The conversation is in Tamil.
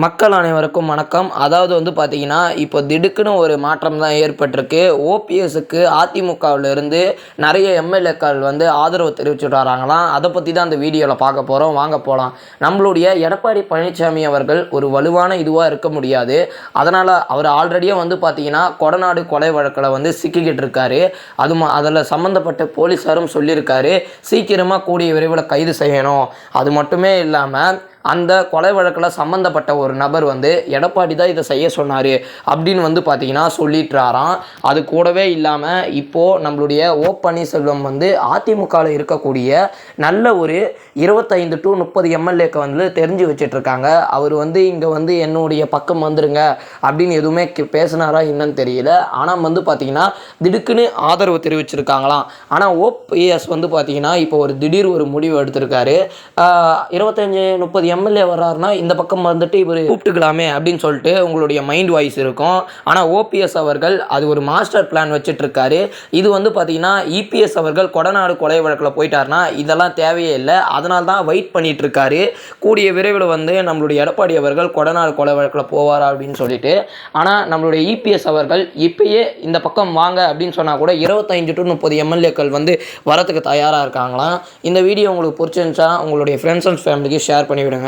மக்கள் அனைவருக்கும் வணக்கம். அதாவது வந்து பார்த்தீங்கன்னா இப்போ திடுக்குன்னு ஒரு மாற்றம் தான் ஏற்பட்டிருக்கு. ஓபிஎஸ்க்கு அதிமுகவிலிருந்து நிறைய எம்எல்ஏக்கள் வந்து ஆதரவு தெரிவிச்சுட்டு வராங்களாம். அதை பற்றி தான் அந்த வீடியோவில் பார்க்க போகிறோம் வாங்க போகலாம் நம்மளுடைய எடப்பாடி பழனிசாமி அவர்கள் ஒரு வலுவான இதுவாக இருக்க முடியாது. அதனால் அவர் ஆல்ரெடியே வந்து பார்த்தீங்கன்னா கொடநாடு கொலை வழக்கில் வந்து சிக்கிக்கிட்டு இருக்காரு. அது ம அதில் சம்மந்தப்பட்ட போலீஸாரும் சொல்லியிருக்காரு. சீக்கிரமாக கூடிய விரைவில் கைது செய்யணும். அது மட்டுமே இல்லாமல் அந்த கொலை வழக்கில் சம்மந்தப்பட்ட ஒரு நபர் வந்து எடப்பாடி தான் இதை செய்ய சொன்னார் அப்படின்னு வந்து பார்த்தீங்கன்னா சொல்லிட்டுறாராம். அது கூடவே இல்லாமல் இப்போது நம்மளுடைய ஓ பன்னீர்செல்வம் வந்து அதிமுகவில் இருக்கக்கூடிய நல்ல ஒரு இருபத்தைந்து டு முப்பது எம்எல்ஏக்கு வந்து தெரிஞ்சு வச்சிட்ருக்காங்க. அவர் வந்து இங்கே வந்து என்னுடைய பக்கம் வந்துருங்க அப்படின்னு எதுவுமே கி- பேசினாரா என்னன்னு தெரியல. ஆனால் வந்து பார்த்தீங்கன்னா திடுக்குன்னு ஆதரவு தெரிவிச்சிருக்காங்களாம். ஆனால் ஓபிஎஸ் வந்து பார்த்தீங்கன்னா இப்போ ஒரு திடீர் ஒரு முடிவு எடுத்திருக்காரு. இருபத்தஞ்சி இருபத்தஞ்சு முப்பது எம்எல்ஏ வர்றாருன்னா இந்த பக்கம் வந்துட்டு இவர் கூப்பிட்டுக்கலாமே அப்படின்னு சொல்லிட்டு உங்களுடைய மைண்ட் வாய்ஸ் இருக்கும். ஆனால் ஓபிஎஸ் அவர்கள் அது ஒரு மாஸ்டர் பிளான் வச்சுட்டு இருக்காரு இது வந்து பார்த்தீங்கன்னா இபிஎஸ் அவர்கள் கொடநாடு கொலை வழக்கில் போயிட்டாருன்னா இதெல்லாம் தேவையே இல்லை. அதனால தான் வெயிட் பண்ணிட்டு இருக்காரு கூடிய விரைவில் வந்து நம்மளுடைய எடப்பாடி அவர்கள் கொடநாடு கொலை வழக்கில் போவாரா அப்படின்னு சொல்லிட்டு. ஆனால் நம்மளுடைய இபிஎஸ் அவர்கள் இப்பயே இந்த பக்கம் வாங்க அப்படின்னு சொன்னால் கூட இருபத்தஞ்சு டு முப்பது எம்எல்ஏக்கள் வந்து வரத்துக்கு தயாராக இருக்காங்களாம். இந்த வீடியோ உங்களுக்கு பிடிச்சிருந்துச்சா உங்களுடைய ஃப்ரெண்ட்ஸ் அண்ட் ஃபேமிலிக்கு ஷேர் பண்ணிவிடுங்க.